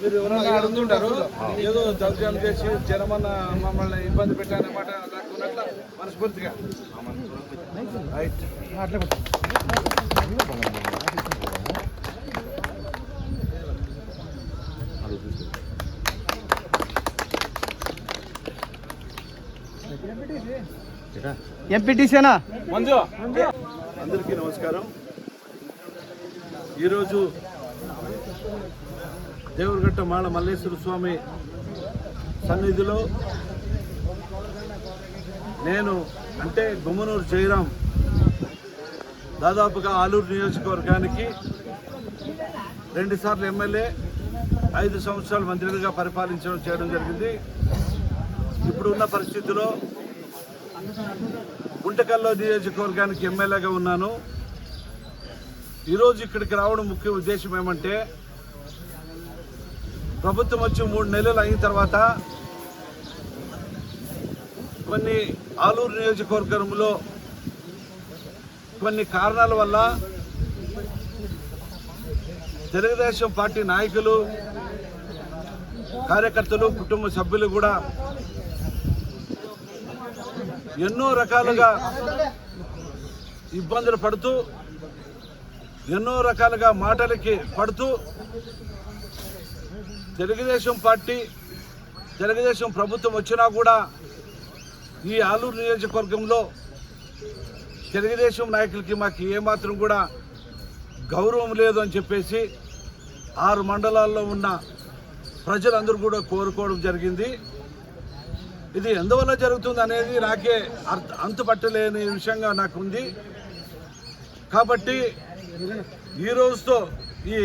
మీరు ఎవరైనా ఇక్కడ ఉంటుంటారు ఏదో దౌర్జన్యం చేసి జనమన్న మమ్మల్ని ఇబ్బంది పెట్టారన్నమాట. అనుకున్నట్ల మనస్ఫూర్తిగా. రైట్. ఎంపీటీసీనా? మంజు. అందరికీ నమస్కారం. ఈరోజు దేవరగట్ట మాళ మల్లేశ్వర స్వామి సన్నిధిలో నేను అంటే గుమ్మనూరు జయరాం దాదాపుగా ఆలూరు నియోజకవర్గానికి రెండుసార్లు ఎమ్మెల్యే ఐదు సంవత్సరాలు మంత్రులుగా పరిపాలించడం చేయడం జరిగింది. ఇప్పుడున్న పరిస్థితిలో గుంటకల్లో నియోజకవర్గానికి ఎమ్మెల్యేగా ఉన్నాను. ఈరోజు ఇక్కడికి రావడం ముఖ్య ఉద్దేశం ఏమంటే ప్రభుత్వం వచ్చి మూడు నెలలు అయిన తర్వాత కొన్ని ఆలూరు నియోజకవర్గంలో కొన్ని కారణాల వల్ల తెలుగుదేశం పార్టీ నాయకులు కార్యకర్తలు కుటుంబ సభ్యులు కూడా ఎన్నో రకాలుగా ఇబ్బందులు పడుతూ ఎన్నో రకాలుగా మాటలకి పడుతూ తెలుగుదేశం పార్టీ తెలుగుదేశం ప్రభుత్వం వచ్చినా కూడా ఈ ఆలూరు నియోజకవర్గంలో తెలుగుదేశం నాయకులకి మాకు ఏమాత్రం కూడా గౌరవం లేదు అని చెప్పేసి ఆరు మండలాల్లో ఉన్న ప్రజలందరూ కూడా కోరుకోవడం జరిగింది. ఇది ఎందువల్ల జరుగుతుంది అనేది నాకే అర్థ అంతుపట్టలేని విషయంగా నాకు ఉంది కాబట్టి ఈ రోజుతో ఈ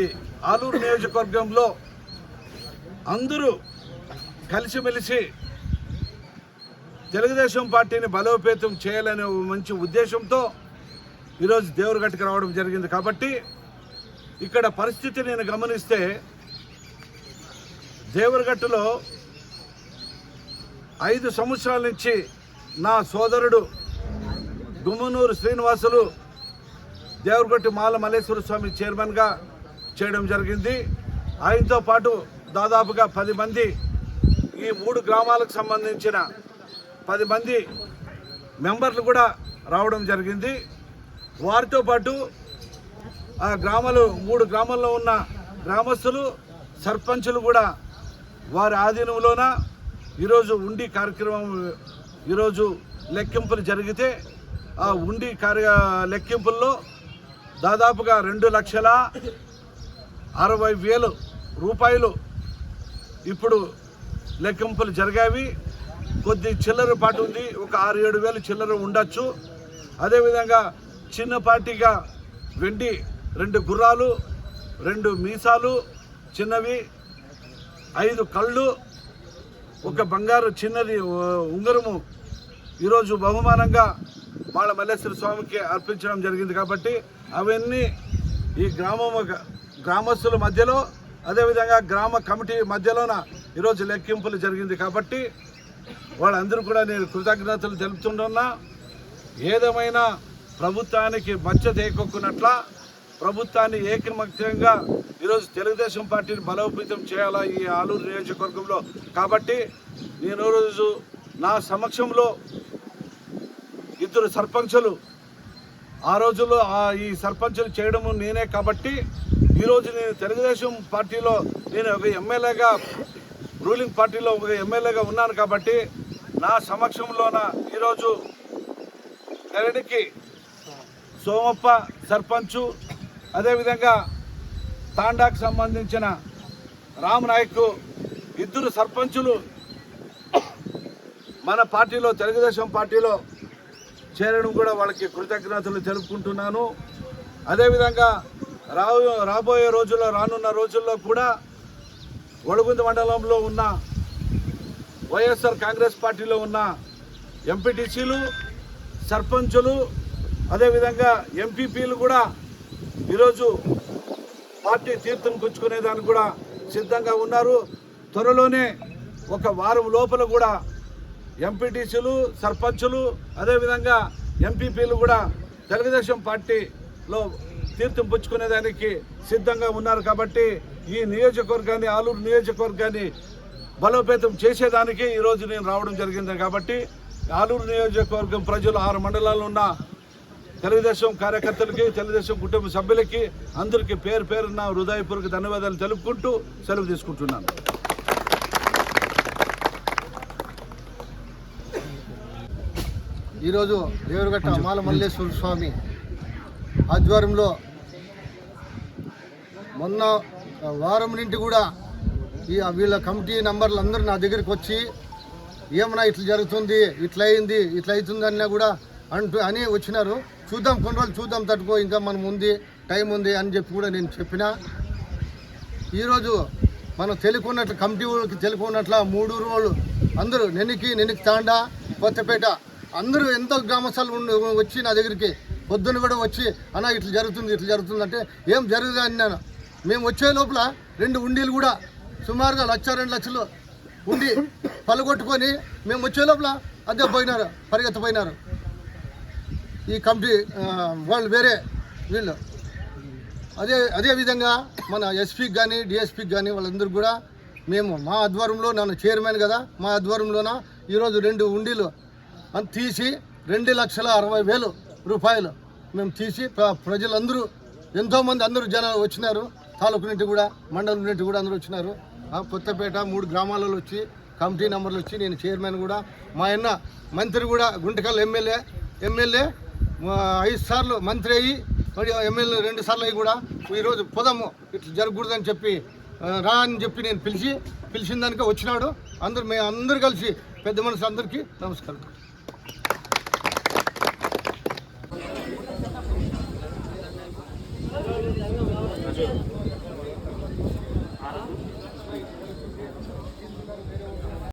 ఆలూరు నియోజకవర్గంలో అందరూ కలిసిమెలిసి తెలుగుదేశం పార్టీని బలోపేతం చేయాలనే మంచి ఉద్దేశంతో ఈరోజు దేవరగట్టుకు రావడం జరిగింది. కాబట్టి ఇక్కడ పరిస్థితి నేను గమనిస్తే దేవరగట్టులో ఐదు సంవత్సరాల నుంచి నా సోదరుడు గుమ్మనూరు శ్రీనివాసులు దేవరగట్టు మాల మల్లేశ్వర స్వామి చైర్మన్గా చేయడం జరిగింది. ఆయనతో పాటు దాదాపుగా పది మంది ఈ మూడు గ్రామాలకు సంబంధించిన పది మంది మెంబర్లు కూడా రావడం జరిగింది. వారితో పాటు ఆ గ్రామాలు మూడు గ్రామాల్లో ఉన్న గ్రామస్తులు సర్పంచులు కూడా వారి ఆధీనంలోన ఈరోజు ఉండి కార్యక్రమం ఈరోజు లెక్కింపులు జరిగితే ఆ ఉండి కార్య లెక్కింపుల్లో దాదాపుగా రెండు లక్షల అరవై వేలు రూపాయలు ఇప్పుడు లెక్కింపులు జరిగావి కొద్ది చిల్లర పాటు ఉంది. ఒక ఆరు ఏడు వేలు చిల్లర ఉండొచ్చు. అదేవిధంగా చిన్నపాటిగా వెండి రెండు గుర్రాలు రెండు మీసాలు చిన్నవి ఐదు కళ్ళు ఒక బంగారు చిన్నది ఉంగరము. ఈరోజు బహుమానంగా వాళ్ళ మల్లేశ్వర స్వామికి అర్పించడం జరిగింది కాబట్టి అవన్నీ ఈ గ్రామం గ్రామస్తుల మధ్యలో అదేవిధంగా గ్రామ కమిటీ మధ్యలోన ఈరోజు లెక్కింపులు జరిగింది కాబట్టి వాళ్ళందరూ కూడా నేను కృతజ్ఞతలు తెలుపుతుంటున్నా. ఏదేమైనా ప్రభుత్వానికి మచ్చ తేకొక్కున్నట్ల ప్రభుత్వాన్ని ఏకమత్యంగా ఈరోజు తెలుగుదేశం పార్టీని బలోపేతం చేయాలా ఈ ఆలూరు నియోజకవర్గంలో. కాబట్టి నేను రోజు నా సమక్షంలో ఇద్దరు సర్పంచులు ఆ రోజుల్లో ఆ ఈ సర్పంచులు చేయడము నేనే కాబట్టి ఈరోజు నేను తెలుగుదేశం పార్టీలో నేను ఒక ఎమ్మెల్యేగా రూలింగ్ పార్టీలో ఒక ఎమ్మెల్యేగా ఉన్నాను కాబట్టి నా సమక్షంలోన ఈరోజు కరడికి సోమప్ప సర్పంచు అదేవిధంగా తాండాకు సంబంధించిన రామ్నాయక్ ఇద్దరు సర్పంచులు మన పార్టీలో తెలుగుదేశం పార్టీలో చేరడం కూడా వాళ్ళకి కృతజ్ఞతలు తెలుపుకుంటున్నాను. అదేవిధంగా రాబోయే రోజుల్లో రానున్న రోజుల్లో కూడా ఒడుగుంది మండలంలో ఉన్న వైఎస్ఆర్ కాంగ్రెస్ పార్టీలో ఉన్న ఎంపీటీసీలు సర్పంచులు అదేవిధంగా ఎంపీపీలు కూడా ఈరోజు పార్టీ తీర్థం పుచ్చుకునేదానికి కూడా సిద్ధంగా ఉన్నారు. త్వరలోనే ఒక వారం లోపల కూడా ఎంపీటీసీలు సర్పంచులు అదేవిధంగా ఎంపీపీలు కూడా తెలుగుదేశం పార్టీలో తీర్థం పుచ్చుకునేదానికి సిద్ధంగా ఉన్నారు కాబట్టి ఈ నియోజకవర్గాన్ని ఆలూరు నియోజకవర్గాన్ని బలోపేతం చేసేదానికి ఈరోజు నేను రావడం జరిగింది కాబట్టి ఆలూరు నియోజకవర్గం ప్రజలు ఆరు మండలాల్లో ఉన్న తెలుగుదేశం కార్యకర్తలకి తెలుగుదేశం కుటుంబ సభ్యులకి అందరికీ పేరు పేరున హృదయపూర్వక ధన్యవాదాలు తెలుపుకుంటూ సెలవు తీసుకుంటున్నాను. ఈరోజు దేవరగట్ట మాల మల్లేశ్వర స్వామి ఆధ్వర్యంలో మొన్న వారం నుండి కూడా ఈ వీళ్ళ కమిటీ నంబర్లు అందరూ నా దగ్గరికి వచ్చి ఏమన్నా ఇట్లా జరుగుతుంది ఇట్లా అయింది ఇట్లా అవుతుంది అన్నా కూడా అంటూ అని వచ్చినారు. చూద్దాం కొన్ని రోజులు చూద్దాం తట్టుకో ఇంకా మనం ఉంది టైం ఉంది అని చెప్పి కూడా నేను చెప్పిన. ఈరోజు మనం తెలుకున్నట్లు కమిటీ వాళ్ళకి తెలుకున్నట్ల మూడు రోజులు అందరూ నెనికి నెనికి తాండా కొత్తపేట అందరూ ఎంతో గ్రామస్థాలు వచ్చి నా దగ్గరికి పొద్దున్న కూడా వచ్చి అన్న ఇట్లా జరుగుతుంది ఇట్లా జరుగుతుంది అంటే ఏం అని అన్నాను మేము వచ్చే లోపల రెండు ఉండీలు కూడా సుమారుగా లక్ష రెండు లక్షలు ఉండి పలగొట్టుకొని మేము వచ్చే లోపల అదే పోయినారు పరిగెత్తపోయినారు. ఈ కమిటీ వాళ్ళు వేరే వీళ్ళు. అదే అదే విధంగా మన ఎస్పీకి కానీ డిఎస్పీకి కానీ వాళ్ళందరూ కూడా మేము మా ఆధ్వర్యంలో నన్ను చైర్మన్ కదా మా ఆధ్వర్యంలోన ఈరోజు రెండు ఉండీలు తీసి రెండు లక్షల అరవై వేలు రూపాయలు మేము తీసి ప్ర- ప్రజలందరూ ఎంతోమంది అందరూ జనాలు వచ్చినారు. తాలూకు నుండి కూడా మండలం నుండి కూడా అందరూ వచ్చినారు. ఆ కొత్తపేట మూడు గ్రామాలలో వచ్చి కమిటీ నెంబర్లు వచ్చి నేను చైర్మన్ కూడా మా అన్న మంత్రి కూడా గుంటకల్ ఎమ్మెల్యే ఎమ్మెల్యే ఐదు సార్లు మంత్రి అయ్యి మరి ఎమ్మెల్యే రెండు సార్లు అయ్యి కూడా ఈరోజు పొదము ఇట్లా జరగకూడదని చెప్పి రా అని చెప్పి నేను పిలిచి పిలిచిన దానికే వచ్చినాడు. అందరు మేము అందరు కలిసి పెద్ద మనుషులు అందరికీ నమస్కారం